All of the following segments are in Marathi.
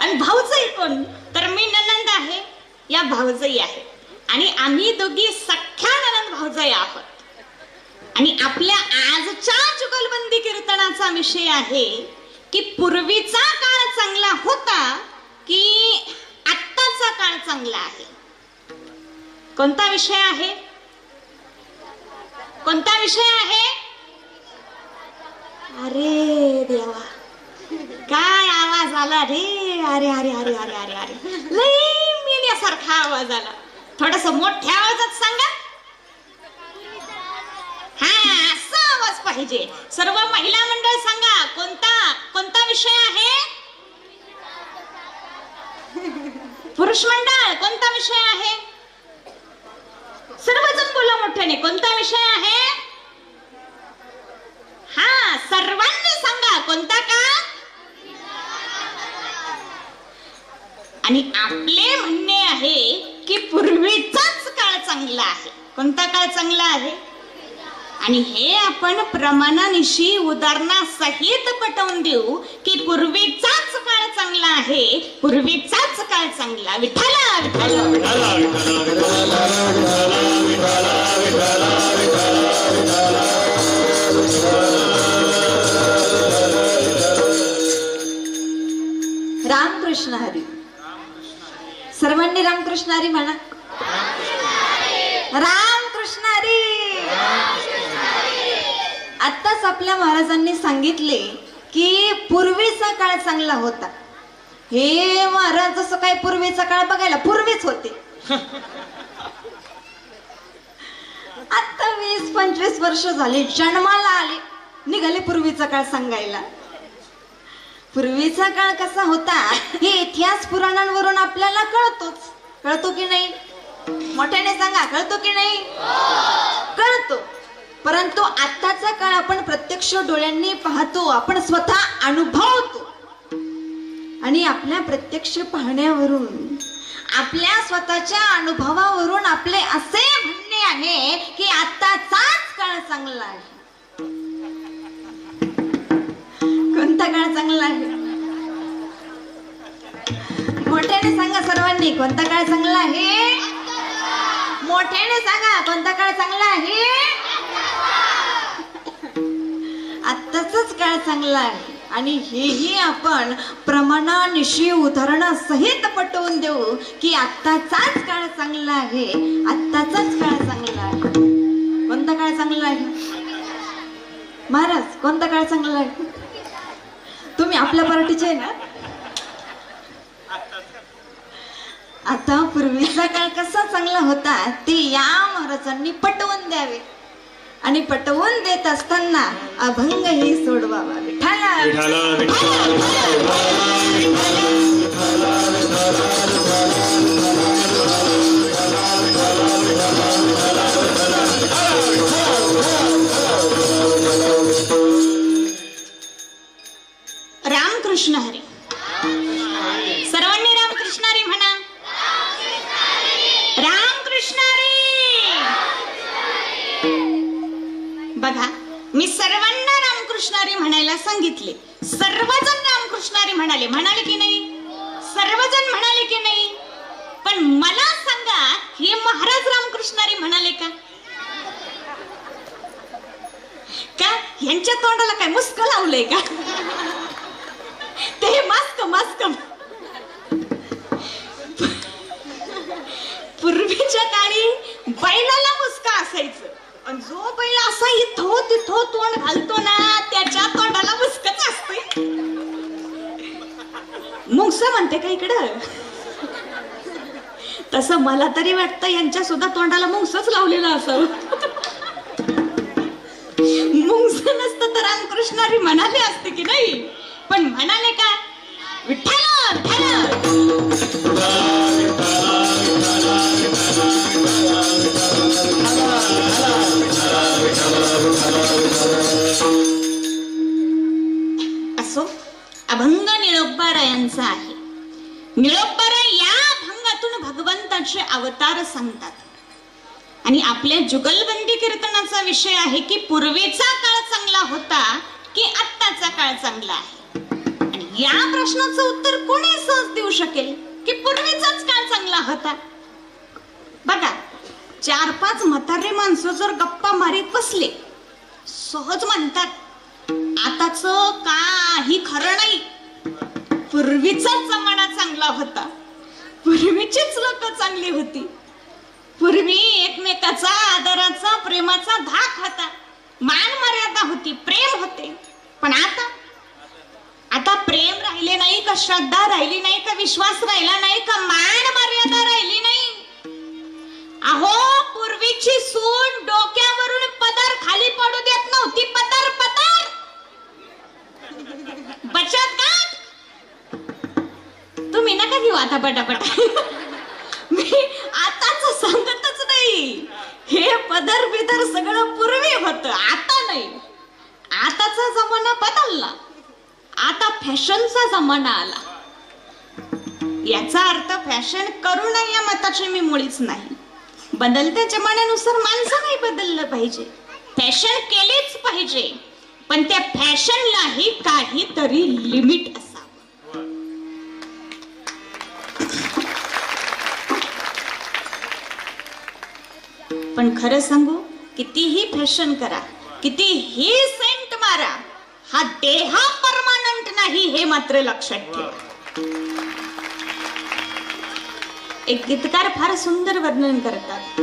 आणि भाऊजाई कोण तर मी ननंद आहे या भाऊजाई आहे. आणि आम्ही दोघी सख्या ननंद भाऊजाई आहोत. आणि आपल्या आजच्या जुगलबंदी कीर्तनाचा विषय आहे की पूर्वीचा काळ चांगला होता की आत्ताचा काळ चांगला आहे? कोणता विषय आहे? कोणता विषय आहे? अरे देवा. काय आवाज आला रे. अरे अरे अरे अरे अरे अरे. लई मेल्यासारखा आवाज आला. थोडस मोठ्या आवाजात सांगा. हा असा आवाज पाहिजे. सर्व महिला मंडळ सांगा कोणता कोणता विषय आहे? पुरुष मंडळ कोणता विषय आहे? सर्वजण बोला मोठ्याने कोणता विषय आहे? हा सर्वांनी सांगा कोणता का? आणि आपले म्हणणे आहे की पूर्वीचाच काळ चांगला आहे. कोणता काळ चांगला आहे? आणि हे आपण प्रमाणानिशी उदाहरणासहित पटवून देऊ की पूर्वीचाच काळ चांगला आहे पूर्वीचाच काळ चांगला. विठाला विठाला रामकृष्ण हरी. सर्वांनी रामकृष्णारी म्हणा. रामकृष्ण हरी आत्ताच आपल्या महाराजांनी सांगितले की पूर्वीचा काळ चांगला होता. हे महाराज जसं काय पूर्वीचा काळ बघायला पूर्वीच होते. आता वीस पंचवीस वर्ष झाले जन्माला आले निघाले पूर्वीचा काळ सांगायला. पूर्वीचा काळ कसा होता हे इतिहास पुराणांवरून आपल्याला कळतोच. कळतो की नाही? मोठ्याने सांगा कळतो की नाही? कळतो. परंतु आत्ताचा काळ आपण प्रत्यक्ष डोळ्यांनी पाहतो आपण स्वतः अनुभवतो. आणि आपल्या प्रत्यक्ष पाहण्यावरून आपल्या स्वतःच्या अनुभवावरून आपले असे म्हणणे आहे की आत्ताचाच काळ चांगला आहे. कोणता काळ चांगला आहे? मोठ्याने सांगा सर्वांनी कोणता काळ चांगला आहे? मोठ्याने सांगा कोणता काळ चांगला आहे? आत्ताच काळ चांगला आहे. आणि हेही आपण प्रमाणानिशी उदाहरणासहित पटवून देऊ की आत्ताचाच काळ चांगला आहे. आत्ताचाच काळ चांगला आहे. कोणता काळ चांगला आहे? महाराज कोणता काळ चांगला आहे? तुम्ही आपल्या पार्टीचे आहे ना? आता पूर्वीचा काळ कसा चांगला होता ते या महाराजांनी पटवून द्यावे. आणि पटवून देत असताना अभंग ही सोडवावा. विठाला रामकृष्ण हरी. सर्वांनी रामकृष्ण हरी म्हणा. रामकृष्ण हरी. बघा मी सर्वांना रामकृष्णारी म्हणायला सांगितले. सर्वजण रामकृष्णारी म्हणाले. म्हणाले की नाही? सर्वजण म्हणाले की नाही? पण मला सांगा हे महाराज रामकृष्णारी म्हणाले का? का? यांच्या तोंडाला काय मुस्क लावलंय का? ते मास्क पूर्वीच्या काळी बैलाला मुस्का असायचं. आणि जो बैल असा इथो तिथो तोंड घालतो ना त्याच्या तोंडाला मुस्कच असते. मुंगस म्हणते का इकडं? तसं मला तरी वाटतं यांच्या सुद्धा तोंडाला मुंगसच लावलेलं असावं. मुंगस नसतं तर रामकृष्णारी म्हणाले असते की नाही? पण म्हणाले का असो अभंग निळोबारायांचा आहे. निळोबारा या अभंगातून भगवंताचे अवतार सांगतात. आणि आपल्या जुगलबंदी कीर्तनाचा विषय आहे की पूर्वीचा काळ चांगला होता की आत्ताचा काळ चांगला आहे? या प्रश्नाचं उत्तर कोणी सहज देऊ शकेल? की पूर्वीचाच काळ चांगला होता? बघा चार पाच म्हातारे माणसं जर गप्पा मारीत बसले सहज म्हणतात आताच काही खरं नाही. पूर्वीचाच जमाना चांगला होता. पूर्वीचीच लोक चांगली होती. पूर्वी एकमेकाचा आदराचा प्रेमाचा धाक होता. मान मर्यादा होती प्रेम होते. पण आता आता प्रेम राहिले नाही का श्रद्धा राहिली नाही का विश्वास राहिला नाही का मान मर्यादा राहिली नाही? अहो पूर्वीची सून डोक्यावरून पदर खाली पडू देत नव्हती. पदर पदर! बचत का तुम्ही नका घेऊ आता पटापट. मी आताच सांगतच नाही. हे पदर बिदर सगळं पूर्वी होत आता नाही. आताचा जमाना बदलला. आता फॅशनचा जमाना आला. याचा अर्थ फॅशन करू नये या मताची मी मुळीच नाही. बदलत्या जमान्यानुसार माणसं नाही बदललं पाहिजे. फॅशन केलीच पाहिजे. पण त्या फॅशनलाही काहीतरी लिमिट असावं. पण खरं सांगू कितीही फॅशन करा कितीही सेंट मारा हा देहा नाही हे मात्र लक्षात ठेवा. एक गीतकार फार सुंदर वर्णन करतात.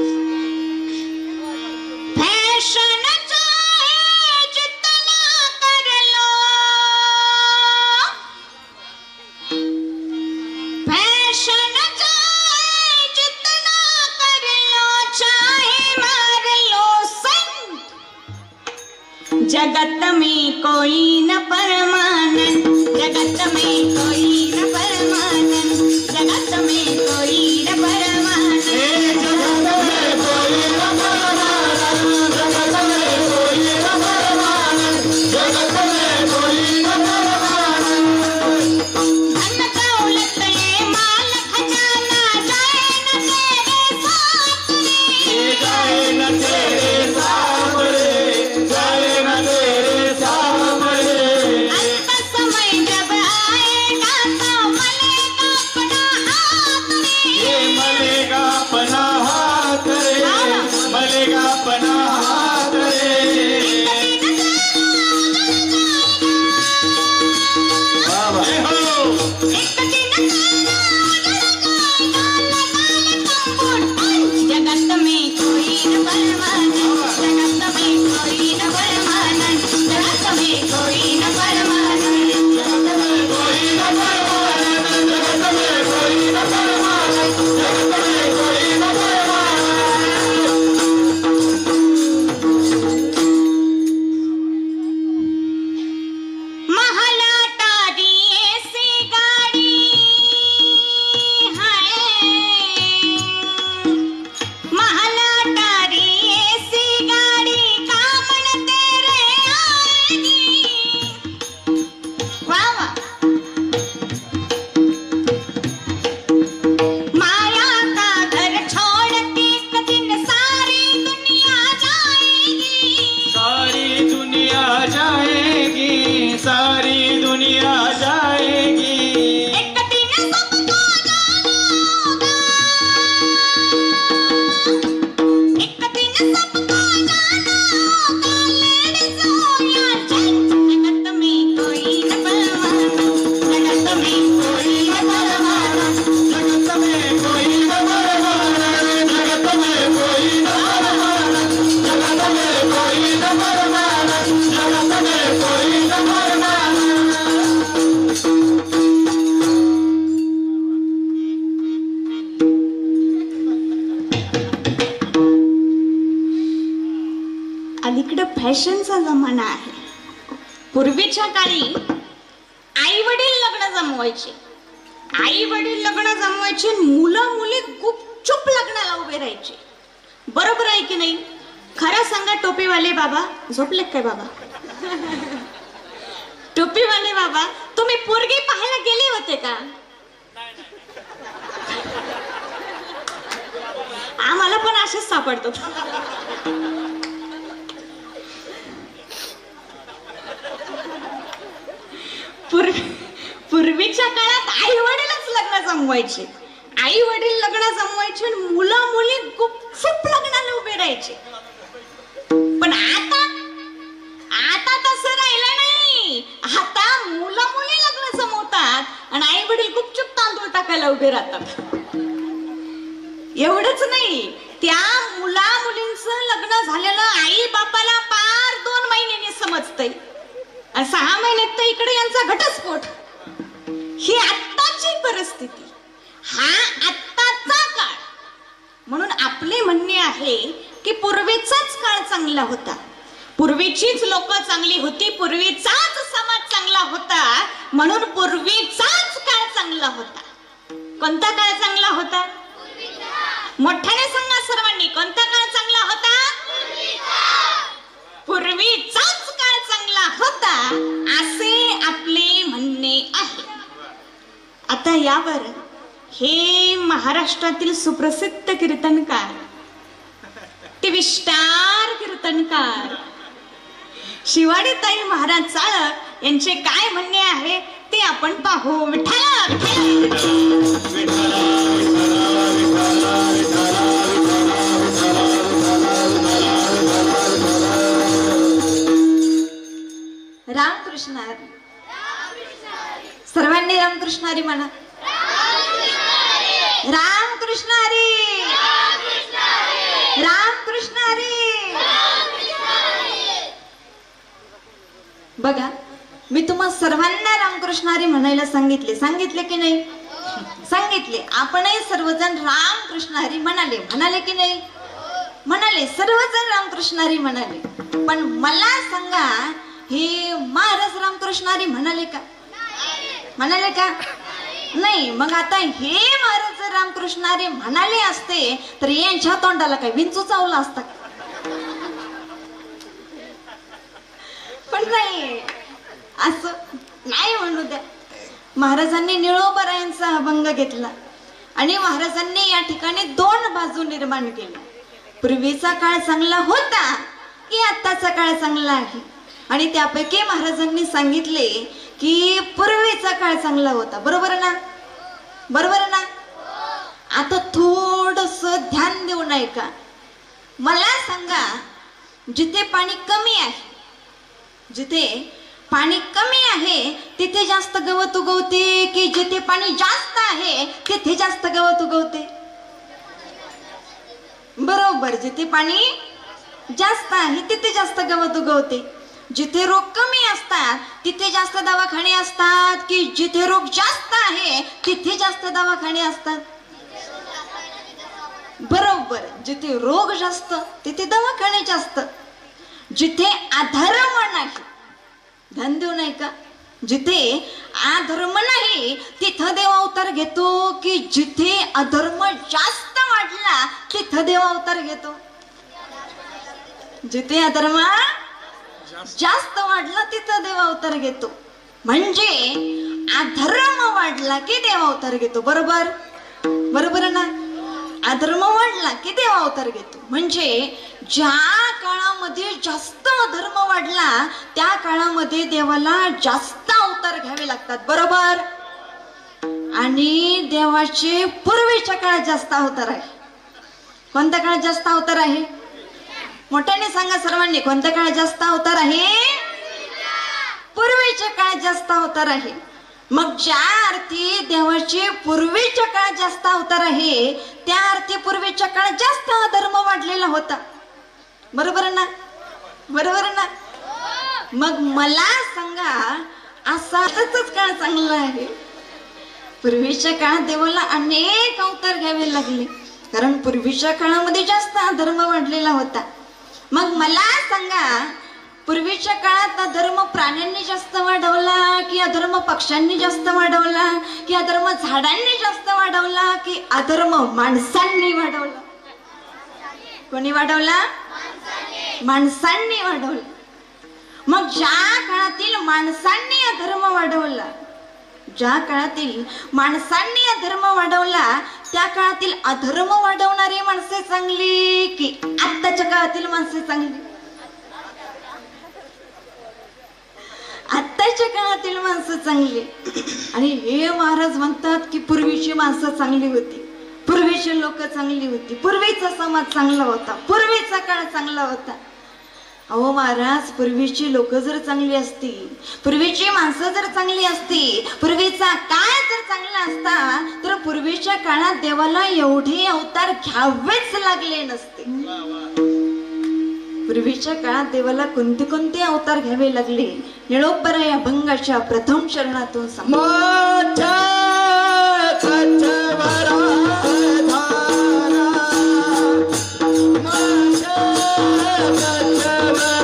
में कोई न परमानंद जगत में कोई फॅशनचा जमाना आहे. पूर्वीच्या काळी आई वडील लग्न जमवायचे. आई वडील लग्न जमवायचे मुलं मुली गुपचूप लग्नाला उभे राहायचे. बरोबर आहे की नाही? खरं सांगा टोपीवाले बाबा झोपले काय बाबा? टोपीवाले बाबा तुम्ही पोरगी पाहायला गेले होते का? आम्हाला पण असेच सापडतो पूर्वी पूर्वीच्या काळात आई वडीलच लग्न जमवायचे. आई वडील लग्न जमवायचे आणि मुलं मुली गुपचूप लग्नाला उभे राहायचे. पण आता आता तसं राहिलं नाही. आता मुलं मुली लग्न जमवतात आणि आई वडील गुपचूप तांदूळ टाकायला उभे राहतात. एवढंच नाही त्या मुला मुलींचं लग्न झालेलं आई बापाला पार दोन महिन्यांनी समजतंय. सहा महिन्यात तर इकडे यांचा घटस्फोट. ही आत्ताची परिस्थिती. हा आत्ताचा काळ. म्हणून आपले म्हणणे आहे की पूर्वीचाच काळ चांगला होता. पूर्वीचीच लोक चांगली होती पूर्वीचाच समाज चांगला होता म्हणून पूर्वीचाच काळ चांगला होता. कोणता काळ चांगला होता? मोठ्याने सांगा सर्वांनी कोणता काळ चांगला होता? पूर्वीचाच काळ चांगला होता असे आपले म्हणणे आहे. आता यावर हे महाराष्ट्रातील सुप्रसिद्ध कीर्तनकार ते विस्तार कीर्तनकार शिवाडीताई महाराज चाळक यांचे काय म्हणणे आहे ते आपण पाहू विठ्ठला रामकृष्ण सर्वांनी रामकृष्ण हरी म्हणा. रामकृष्ण हरी रामकृष्ण हरी बघा मी तुम्हा सर्वांना रामकृष्ण हरी म्हणायला सांगितले. सांगितले की नाही? सांगितले. आपणही सर्वजण रामकृष्ण हरी म्हणाले. म्हणाले की नाही? म्हणाले. सर्वजण रामकृष्ण हरी म्हणाले. पण मला सांगा हे महाराज रामकृष्ण हरी म्हणाले का? म्हणाले का? नाही मग आता हे महाराज जर रामकृष्ण अरे म्हणाले असते तर यांच्या तोंडाला काय विंचू चावला असता पण नाही असं नाही म्हणू द्या. महाराजांनी निळोबरायांचा अभंग घेतला आणि महाराजांनी या ठिकाणी दोन बाजू निर्माण केल्या पूर्वीचा काळ चांगला होता की आत्ताचा काळ चांगला आहे. आणि त्यापैकी महाराजांनी सांगितले की पूर्वीचा काळ चांगला होता. बरोबर ना? बरोबर ना? आता थोडस ध्यान देऊन ऐका मला सांगा जिथे पाणी कमी आहे जिथे पाणी कमी आहे तिथे जास्त गवत उगवते की जिथे पाणी जास्त आहे तिथे जास्त गवत उगवते? बरोबर जिथे पाणी जास्त आहे तिथे जास्त गवत उगवते. जिथे रोग कमी असतात तिथे जास्त दवाखाने असतात की जिथे रोग जास्त आहे तिथे जास्त दवाखाने असतात? बरोबर. जिथे रोग जास्त तिथे दवाखाने जास्त. जिथे अधर्म नाही ध्यान देऊ नाही का? जिथे अधर्म नाही तिथं देव अवतार घेतो की जिथे अधर्म जास्त वाढला तिथं देव अवतार घेतो. जिथे अधर्म जास्त वाढला तिथं देव अवतार घेतो. म्हणजे अधर्म वाढला की देव अवतार घेतो. बरोबर? बरोबर ना? अधर्म वाढला की देव अवतार घेतो. म्हणजे ज्या काळामध्ये जास्त अधर्म वाढला त्या काळामध्ये देवाला जास्त अवतार घ्यावे लागतात. बरोबर? आणि देवाचे पूर्वीच्या काळात जास्त अवतार आहे. कोणत्या काळात जास्त अवतार आहे? मोठ्याने सांगा सर्वांनी कोणत्या काळात जास्त अवतार आहे? पूर्वीच्या काळात जास्त अवतार आहे. मग ज्या अर्थी देवाचे पूर्वीच्या काळात जास्त अवतार आहे त्या अर्थी पूर्वीच्या काळात जास्त धर्म वाढलेला होता. बरोबर ना? बरोबर ना? मग मला सांगा असाच काळ चांगला आहे. पूर्वीच्या काळात देवाला अनेक अवतार घ्यावे लागले. कारण पूर्वीच्या काळामध्ये जास्त धर्म वाढलेला होता. मग मला सांगा पूर्वीच्या काळात अधर्म प्राण्यांनी जास्त वाढवला की अधर्म पक्ष्यांनी जास्त वाढवला की अधर्म झाडांनी जास्त वाढवला की अधर्म माणसांनी वाढवला? कोणी वाढवला? माणसांनी वाढवला. मग ज्या काळातील माणसांनी अधर्म वाढवला ज्या काळातील माणसांनी अधर्म वाढवला त्या काळातील अधर्म वाढवणारी माणसे चांगली की आत्ताच्या काळातील माणसे चांगली? आत्ताच्या काळातील माणसं चांगली. आणि हे महाराज म्हणतात की पूर्वीची माणसं चांगली होती. पूर्वीची लोक चांगली होती. पूर्वीचा समाज चांगला होता. पूर्वीचा काळ चांगला होता. अहो महाराज पूर्वीची लोक जर चांगली असती पूर्वीची माणसं जर चांगली असती पूर्वीचा काय जर चांगला असता तर पूर्वीच्या काळात देवाला एवढे अवतार घ्यावेच लागले नसते. पूर्वीच्या काळात देवाला कोणते कोणते अवतार घ्यावे लागले? निळोपरा या भंगाच्या प्रथम चरणातून Thank you.